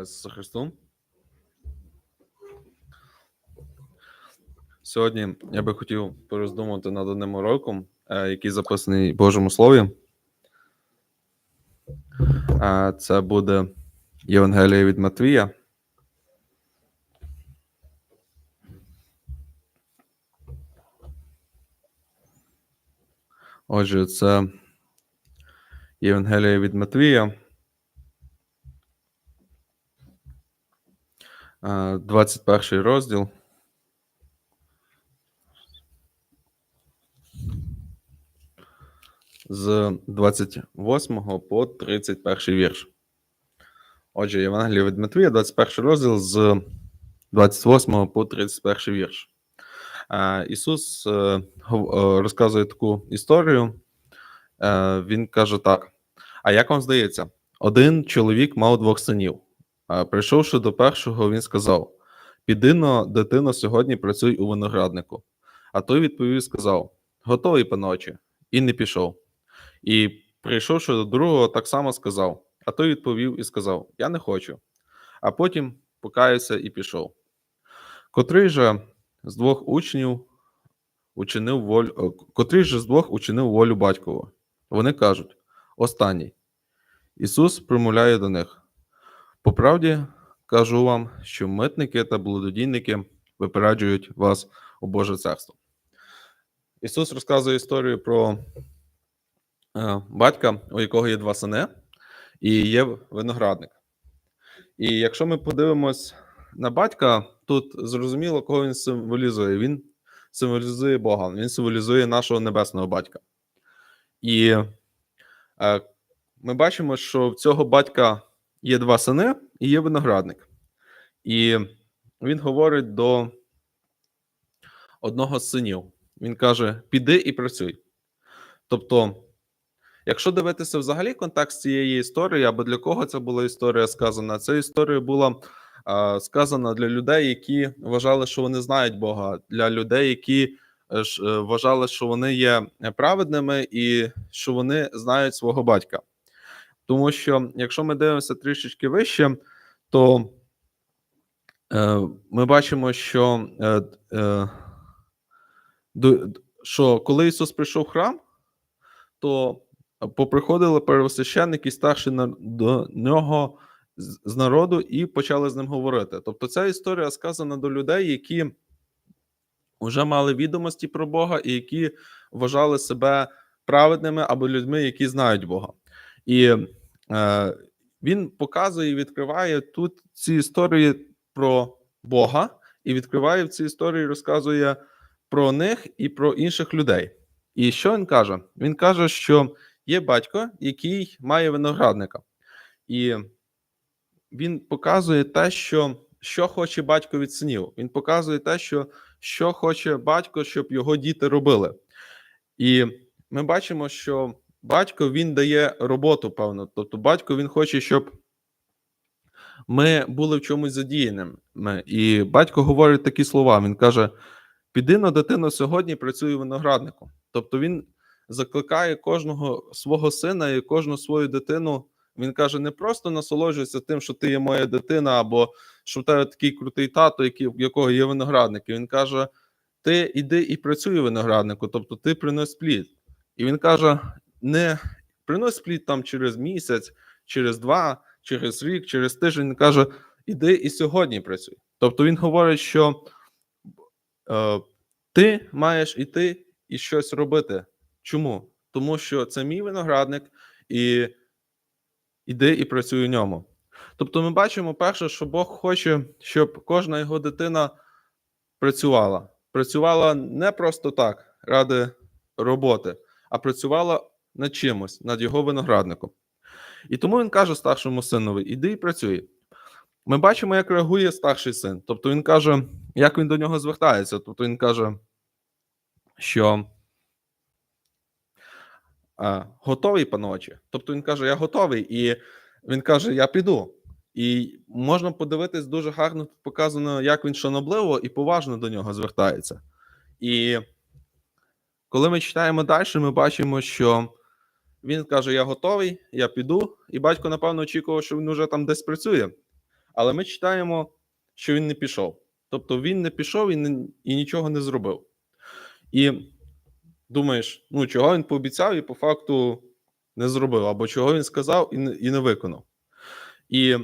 Ісусу Христу. Сьогодні я би хотів пороздумати над одним уроком, е, який записаний в Божому Слові. Це буде Євангелія від Матвія. Отже, це Євангелія від Матвія. Е, 21 розділ. З 28 по 31 вірш. Отже, Євангелія від Матвія, 21 розділ з 28 по 31 вірш. Ісус е, е, розказує таку історію. Е, Він каже так: А як вам здається, один чоловік мав двох синів. Прийшовши до першого, він сказав: Піди но, дитино, сьогодні працюй у винограднику. А той відповів і сказав: Готовий, паночі, і не пішов. І прийшовши до другого, так само сказав. А той відповів і сказав: Я не хочу. А потім покаявся і пішов. Котрий же з двох учнів учинив волю, е, котрий же з двох учинив волю батькову. Вони кажуть: Останній. Ісус промовляє до них. По правді кажу вам, що митники та блудодійники випереджують вас у Боже царство. Ісус розказує історію про е, батька, у якого є два сини, і є виноградник. І якщо ми подивимось на батька, тут зрозуміло, кого він символізує. Він символізує Бога, він символізує нашого небесного батька. І е, ми бачимо, що в цього батька є два сини і є виноградник. І він говорить до одного з синів. Він каже: Піди і працюй. Тобто, якщо дивитися взагалі контекст цієї історії, або для кого це була історія сказана, ця історія була а, сказана для людей, які вважали, що вони знають Бога, для людей, які е, е, вважали, що вони є праведними і що вони знають свого батька. Тому що, якщо ми дивимося трішечки вище, то е, ми бачимо, що, е, е, що коли Ісус прийшов в храм, то поприходили первосвященники старші на- до нього з з народу і почали з ним говорити. Тобто, ця історія сказана до людей, які вже мали відомості про Бога і які вважали себе праведними або людьми, які знають Бога. І е, він показує і відкриває тут ці історії про Бога, і відкриває в цій історії, розказує про них і про інших людей. І що він каже? Він каже, що є батько, який має виноградника, і він показує те, що, що хоче батько від синів. Він показує те, що, що хоче батько, щоб його діти робили. І ми бачимо, що батько він дає роботу, певно. Тобто, батько він хоче, щоб ми були в чомусь задіяними. І батько говорить такі слова: він каже: Піди на дитину сьогодні, працюй виноградником. Тобто він закликає кожного свого сина і кожну свою дитину. Він каже: не просто насолоджуйся тим, що ти є моя дитина, або що в тебе такий крутий тато, який, в якого є виноградник. І Він каже: Ти іди і працюй винограднику, тобто ти принось плід. І він каже: не принось плід там через місяць, через два, через рік, через тиждень. Він каже: іди і сьогодні працюй. Тобто він говорить, що е, ти маєш іти і щось робити. Чому? Тому що це мій виноградник, і іди і працюй у ньому. Тобто, ми бачимо, перше, що Бог хоче, щоб кожна його дитина працювала. Працювала не просто так, ради роботи, а працювала над чимось, над його виноградником. І тому він каже старшому синові: іди і працюй. Ми бачимо, як реагує старший син. Тобто він каже, як він до нього звертається. Тобто він каже, що готовий, паночі. Тобто він каже, я готовий, і він каже, я піду. І можна подивитись дуже гарно показано, як він шанобливо і поважно до нього звертається. І коли ми читаємо далі, ми бачимо, що він каже: Я готовий, я піду. І батько, напевно, очікував, що він уже там десь працює. Але ми читаємо, що він не пішов. Тобто він не пішов і, не, і нічого не зробив. І думаєш, ну чого він пообіцяв і по факту не зробив, або чого він сказав і не, і не виконав. І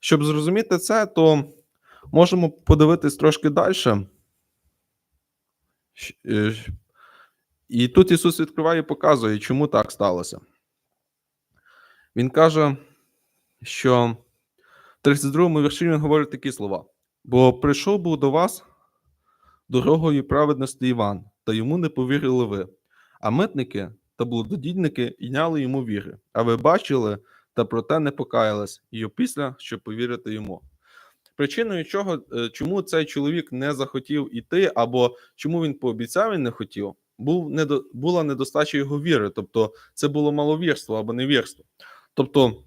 щоб зрозуміти це, то можемо подивитись трошки далі. І тут Ісус відкриває і показує, чому так сталося. Він каже, що в 32-му вірші він говорить такі слова: бо прийшов був до вас дорогою праведності Іван, та йому не повірили ви. А митники та блудодійники йняли йому віри. А ви бачили, та проте не покаялись, і опісля, щоб повірити йому. Причиною чого, е, чому цей чоловік не захотів іти, або чому він пообіцяв і не хотів, був недо, була недостача його віри. Тобто це було маловірство або невірство. Тобто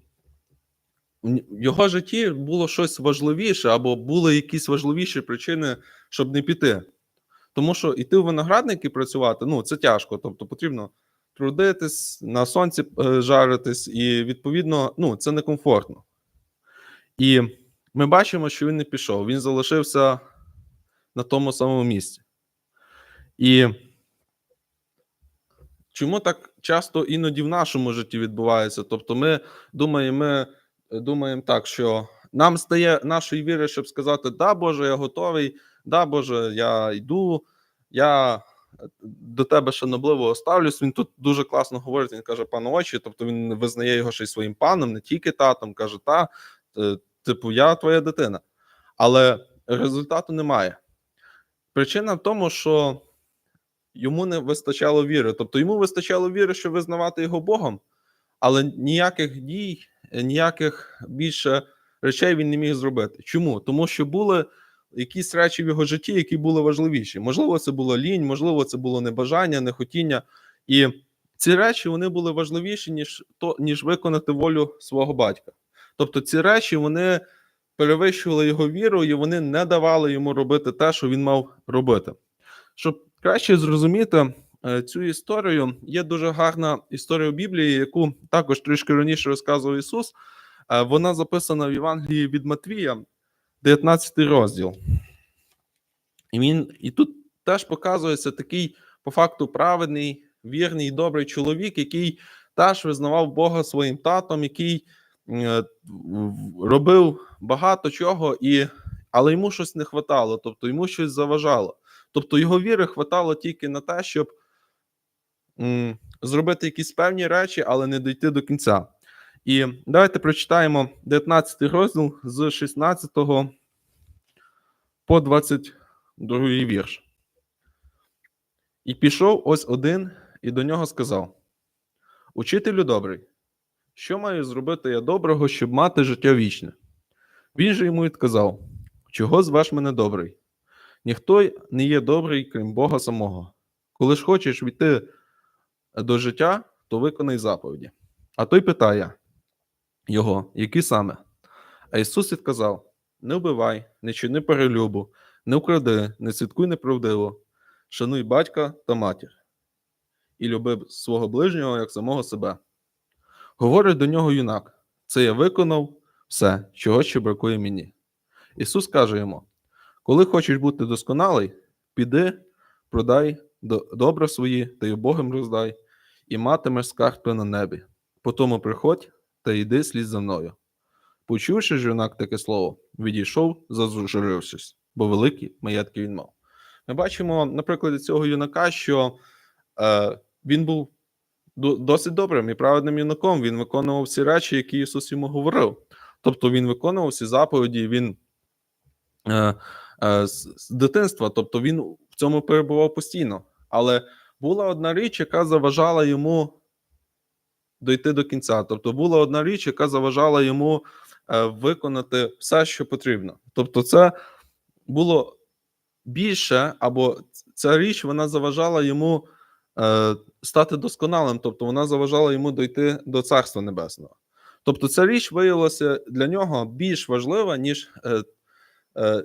в його житті було щось важливіше, або були якісь важливіші причини, щоб не піти. Тому що йти в виноградник і працювати ну це тяжко. Тобто потрібно трудитись, на сонці е, жаритись, і відповідно ну, це некомфортно. І ми бачимо, що він не пішов, він залишився на тому самому місці. І чому так часто іноді в нашому житті відбувається? Тобто, ми думаємо, ми думаємо так, що нам стає нашої віри, щоб сказати: Да, Боже, я готовий, да, Боже, я йду, я до тебе шанобливо ставлюсь. Він тут дуже класно говорить. Він каже, пане очі, тобто він визнає його ще й своїм паном, не тільки татом, каже, та, е, типу, я твоя дитина. Але результату немає. Причина в тому, що йому не вистачало віри. Тобто йому вистачало віри, щоб визнавати його Богом, але ніяких дій, ніяких більше речей він не міг зробити. Чому? Тому що були якісь речі в його житті, які були важливіші. Можливо, це було лінь, можливо, це було небажання, нехотіння. І ці речі вони були важливіші, ніж то, ніж виконати волю свого батька. Тобто, ці речі вони перевищували його віру, і вони не давали йому робити те, що він мав робити. Щоб краще зрозуміти е, цю історію, є дуже гарна історія в Біблії, яку також трішки раніше розказував Ісус. Е, Вона записана в Євангелії від Матвія, 19 розділ. І він і тут теж показується такий, по факту, праведний, вірний, добрий чоловік, який теж визнавав Бога своїм татом, який е, робив багато чого, і, але йому щось не хватало, тобто йому щось заважало.Тобто його віри хватало тільки на те, щоб м, зробити якісь певні речі, але не дійти до кінця. І давайте прочитаємо 19 розділ з 16 по 22 вірш. І пішов ось один, і до нього сказав: Учителю добрий, що маю зробити я доброго, щоб мати життя вічне? Він же йому відказав: Чого звеш мене добрий? Ніхто не є добрий, крім Бога самого. Коли ж хочеш війти до життя, то виконай заповіді. А той питає його, які саме? А Ісус відказав: Не вбивай, не чини перелюбу, не укради, не свідкуй неправдиво, шануй батька та матір, і люби свого ближнього як самого себе. Говорить до нього юнак: Це я виконав все, чого ще бракує мені. Ісус каже йому: Коли хочеш бути досконалий, піди, продай до- добра свої та й убогим роздай, і матимеш скарб на небі. Потому приходь та йди слід за мною. Почувши ж юнак таке слово, відійшов, зазужурившись, бо великі маєтки він мав. Ми бачимо на прикладі цього юнака, що е, він був досить добрим і праведним юнаком. Він виконував всі речі, які Ісус йому говорив. Тобто він виконував всі заповіді, він е, з, з дитинства, тобто він в цьому перебував постійно. Але була одна річ, яка заважала йому дойти до кінця. Тобто була одна річ, яка заважала йому е, виконати все, що потрібно. Тобто, це було більше, або ця річ вона заважала йому е, стати досконалим, тобто вона заважала йому дойти до Царства Небесного. Тобто, ця річ виявилася для нього більш важлива, ніж, е, е,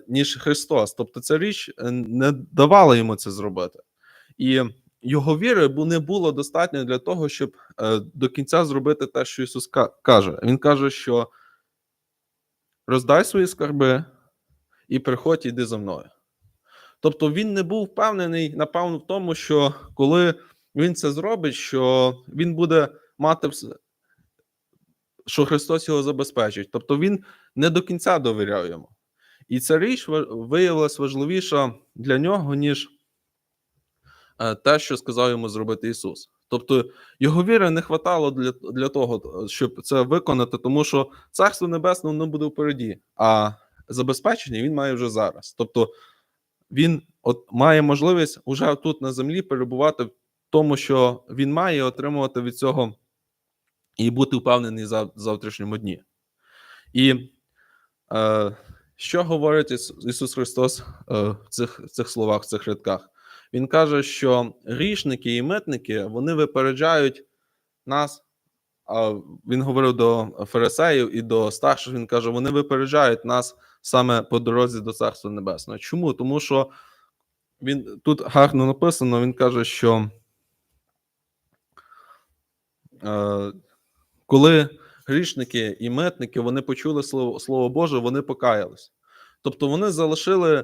ніж Христос. Тобто, ця річ е, не давала йому це зробити. І його віри не було достатньо для того, щоб е, до кінця зробити те, що Ісус каже. Він каже, що роздай свої скарби і приходь, іди за мною. Тобто він не був впевнений, напевно, в тому, що коли він це зробить, що він буде мати що Христос його забезпечить. Тобто він не до кінця довіряв йому. І ця річ виявилась важливіша для нього, ніж е, те, що сказав йому зробити Ісус. Тобто його віри не хватало для, для того, щоб це виконати, тому що Царство Небесне воно буде впереді, а забезпечення він має вже зараз. Тобто він от має можливість уже тут на землі перебувати в тому, що він має отримувати від цього і бути впевнений за завтрашньому дні. І е, що говорить Ісус, Христос е, в цих, в цих словах, в цих рядках? Він каже, що грішники і митники вони випереджають нас. А він говорив до фарисеїв і до старших. Він каже: вони випереджають нас саме по дорозі до Царства Небесного. Чому? Тому що він тут гарно написано, він каже, що е, коли грішники і митники вони почули слово, слово Боже, вони покаялись. Тобто вони залишили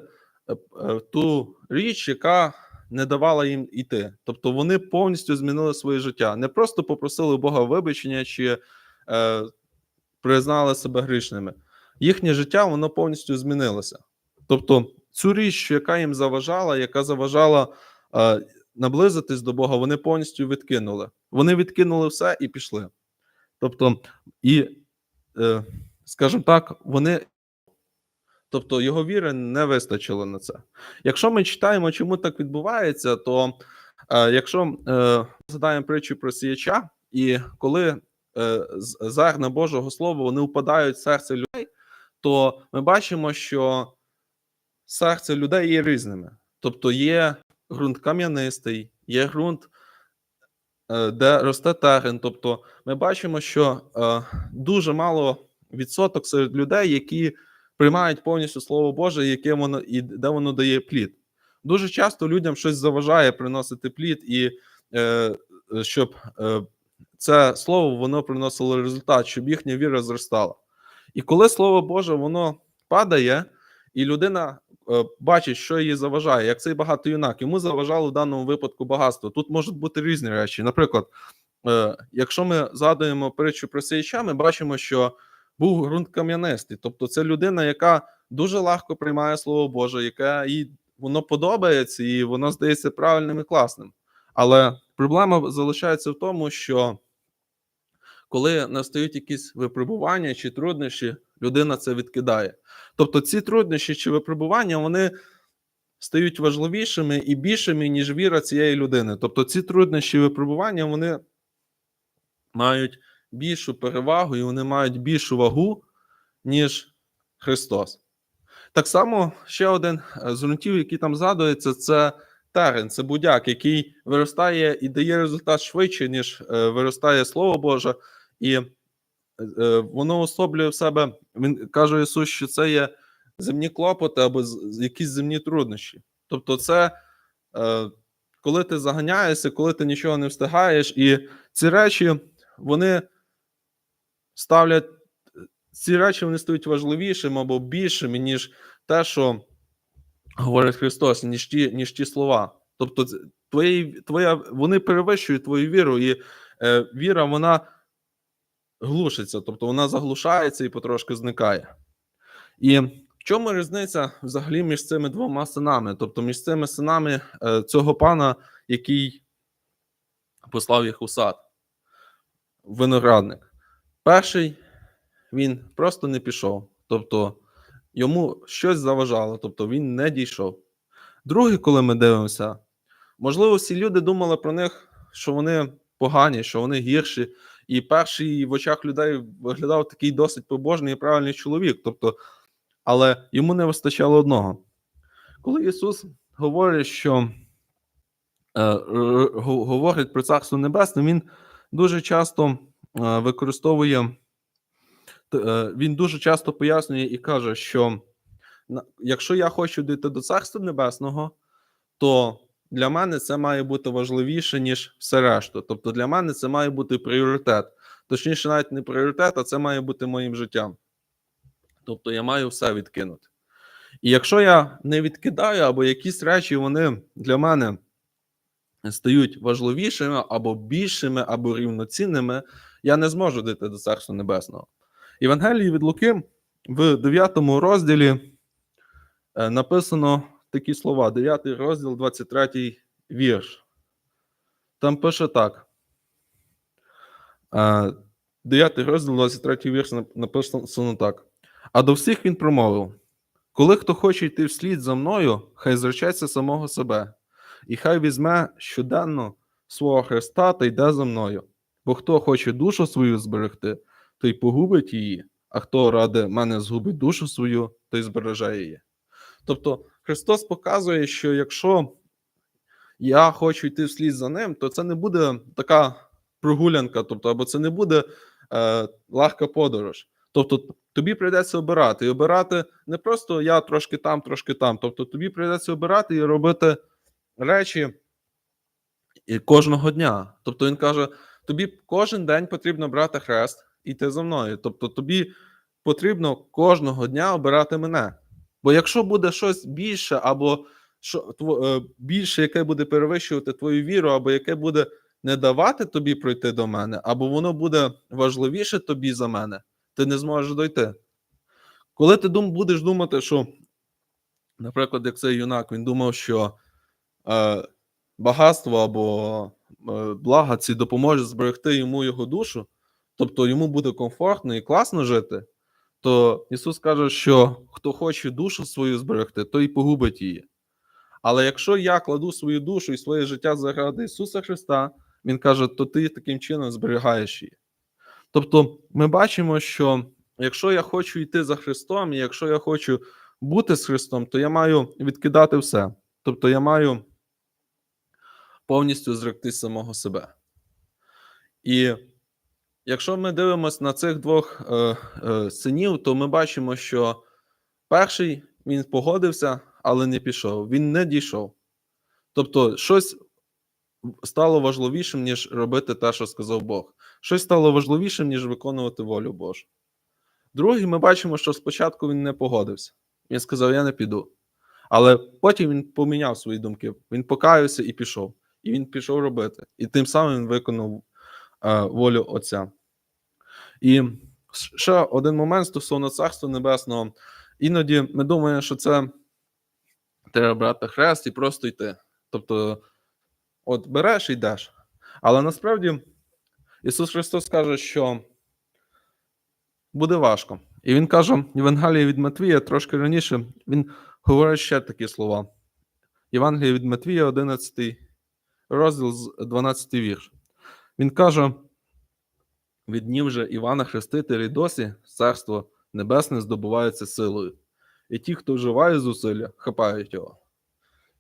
е, е, ту річ, яка не давала їм йти. Тобто вони повністю змінили своє життя. Не просто попросили Бога вибачення чи е, признали себе грішними. Їхнє життя воно повністю змінилося. Тобто, цю річ, яка їм заважала, яка заважала е, наблизитись до Бога, вони повністю відкинули. Вони відкинули все і пішли. Тобто, і, е, скажімо так, вони. Тобто його віри не вистачило на це. Якщо ми читаємо, чому так відбувається, то е, якщо е, згадаємо притчу про сіяча, і коли е, зерна Божого Слова вони впадають в серце людей, то ми бачимо, що серце людей є різними. Тобто є ґрунт кам'янистий, є ґрунт, де росте терен. Тобто ми бачимо, що е, дуже мало відсоток серед людей, які приймають повністю Слово Боже, яке воно і де воно дає плід. Дуже часто людям щось заважає приносити плід, і е, щоб е, це слово воно приносило результат, щоб їхня віра зростала. І коли Слово Боже воно падає, і людина е, бачить, що їй заважає, як цей багатий юнак, йому заважало в даному випадку багатство. Тут можуть бути різні речі. Наприклад, е, якщо ми згадуємо притчу про сіяча, ми бачимо, що був ґрунт кам'янистий. Тобто, це людина, яка дуже легко приймає слово Боже, яке їй воно подобається і воно здається правильним і класним. Але проблема залишається в тому, що коли настають якісь випробування чи труднощі, людина це відкидає. Тобто, ці труднощі чи випробування вони стають важливішими і більшими, ніж віра цієї людини. Тобто, ці труднощі випробування вони мають більшу перевагу і вони мають більшу вагу, ніж Христос. Так само ще один е, з ґрунтів, який там згадується, це терен, це будяк, який виростає і дає результат швидше, ніж е, виростає Слово Боже, і воно особлює в себе. Він каже Ісус, що це є земні клопоти або якісь земні труднощі. Тобто, це е, коли ти заганяєшся, коли ти нічого не встигаєш, і ці речі вони ставлять ці речі вони стають важливішими або більшими, ніж те, що говорить Христос, ніж ті, ніж ті слова. Тобто, твої, твоя, вони перевищують твою віру, і е, віра вона глушиться, тобто вона заглушається і потрошки зникає. І в чому різниця взагалі між цими двома синами? Тобто між цими синами е, цього пана, який послав їх у сад, виноградник. Перший він просто не пішов, тобто йому щось заважало, тобто він не дійшов. Другий, коли ми дивимося, можливо, всі люди думали про них, що вони погані, що вони гірші. І перший в очах людей виглядав такий досить побожний і правильний чоловік. Тобто, але йому не вистачало одного. Коли Ісус говорить, що е, говорить про Царство Небесне, Він дуже часто е, використовує е, він дуже часто пояснює і каже, що якщо я хочу дійти до Царства Небесного, то для мене це має бути важливіше, ніж все решту. Тобто для мене це має бути пріоритет. Точніше, навіть не пріоритет, а це має бути моїм життям. Тобто я маю все відкинути. І якщо я не відкидаю, або якісь речі вони для мене стають важливішими, або більшими, або рівноцінними, я не зможу дійти до Царства Небесного. Євангелії від Луки в 9 розділі е, написано такі слова: 9 розділ, 23 вірш. Там пише так. Е, 9 розділ, 23 вірш написано так. А до всіх він промовив: Коли хто хоче йти вслід за мною, хай зречеться самого себе, і хай візьме щоденно свого Христа та йде за мною. Бо хто хоче душу свою зберегти, той погубить її, а хто ради мене згубить душу свою, той збереже її. Тобто Христос показує, що якщо я хочу йти вслід за ним, то це не буде така прогулянка, тобто, або це не буде е, легка подорож. Тобто, тобі прийдеться обирати. І обирати не просто я трошки там, трошки там. Тобто, тобі прийдеться обирати і робити речі і кожного дня. Тобто він каже: тобі кожен день потрібно брати хрест і йти за мною. Тобто, тобі потрібно кожного дня обирати мене. Бо якщо буде щось більше, або що, е, більше, яке буде перевищувати твою віру, або яке буде не давати тобі пройти до мене, або воно буде важливіше тобі за мене, ти не зможеш дойти. Коли ти дум, будеш думати, що, наприклад, як цей юнак, він думав, що е, багатство або е, блага ці допоможе зберегти йому його душу, тобто йому буде комфортно і класно жити, то Ісус каже, що хто хоче душу свою зберегти, той погубить її. Але якщо я кладу свою душу і своє життя заради Ісуса Христа, Він каже, то ти таким чином зберігаєш її. Тобто, ми бачимо, що якщо я хочу йти за Христом, і якщо я хочу бути з Христом, то я маю відкидати все. Тобто я маю повністю зректись самого себе. І якщо ми дивимося на цих двох е, е, синів, то ми бачимо, що перший він погодився, але не пішов. Він не дійшов. Тобто, щось стало важливішим, ніж робити те, що сказав Бог. Щось стало важливішим, ніж виконувати волю Божу. Другий, ми бачимо, що спочатку він не погодився. Він сказав: Я не піду. Але потім він поміняв свої думки. Він покаявся і пішов. І він пішов робити. І тим самим він виконав волю Отця. І ще один момент стосовно Царства Небесного. Іноді ми думаємо, що це треба брати хрест і просто йти. Тобто, от береш і йдеш. Але насправді Ісус Христос каже, що буде важко. І Він каже в Євангелії від Матвія трошки раніше, він говорить ще такі слова. Євангелія від Матвія, 11 розділ 12 вірш. Він каже: від днів же Івана Хрестителя й досі царство небесне здобувається силою. І ті, хто вживає зусилля, хапають його.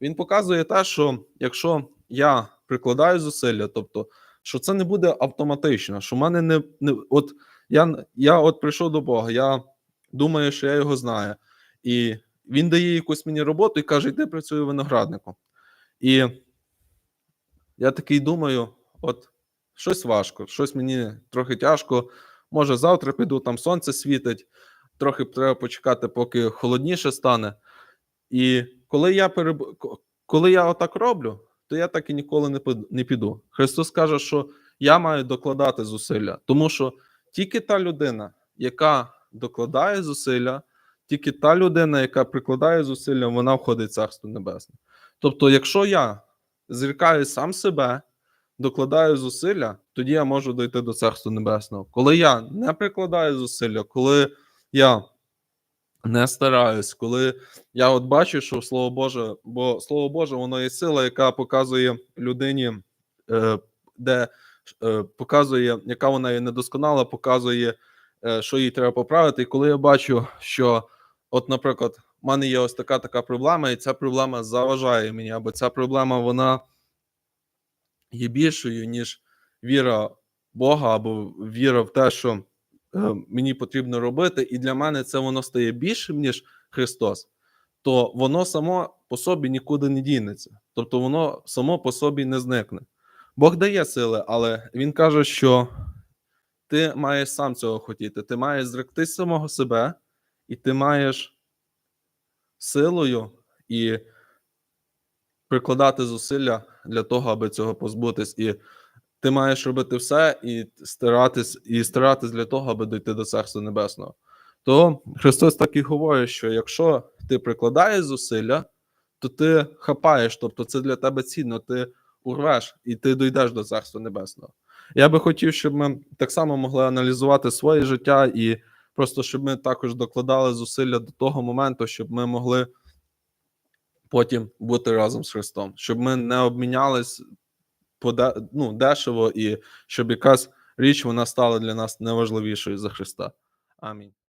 Він показує те, що якщо я прикладаю зусилля, тобто, що це не буде автоматично, що в мене не, не от я, я от прийшов до Бога, я думаю, що я його знаю, і він дає якусь мені роботу і каже: йди працюй виноградником. І я такий думаю: от щось важко, щось мені трохи тяжко. Може, завтра піду, там сонце світить, трохи треба почекати, поки холодніше стане. І коли я переб... коли я отак роблю, то я так і ніколи не піду. Христос каже, що я маю докладати зусилля, тому що тільки та людина, яка докладає зусилля, тільки та людина, яка прикладає зусилля, вона входить в Царство Небесне. Тобто, якщо я зрікаю сам себе, докладаю зусилля, тоді я можу дойти до Царства Небесного. Коли я не прикладаю зусилля, коли я не стараюсь, коли я от бачу, що Слово Боже, бо Слово Боже, воно є сила, яка показує людині, е, де е, показує, яка вона є недосконала, показує, е, що їй треба поправити. І коли я бачу, що, от, наприклад, в мене є ось така така проблема, і ця проблема заважає мені, або ця проблема вона є більшою, ніж віра Бога, або віра в те, що е, мені потрібно робити, і для мене це воно стає більшим, ніж Христос, то воно само по собі нікуди не дінеться. Тобто воно само по собі не зникне. Бог дає сили, але Він каже, що ти маєш сам цього хотіти, ти маєш зректись самого себе і ти маєш силою і прикладати зусилля для того, аби цього позбутись. І ти маєш робити все і старатись, і старатись для того, аби дійти до Царства Небесного. То Христос так і говорить, що якщо ти прикладаєш зусилля, то ти хапаєш, тобто це для тебе цінно, ти урвеш і ти дійдеш до Царства Небесного. Я би хотів, щоб ми так само могли аналізувати своє життя і просто щоб ми також докладали зусилля до того моменту, щоб ми могли потім бути разом з Христом, щоб ми не обмінялись ну, дешево і щоб якась річ вона стала для нас неважливішою за Христа. Амінь.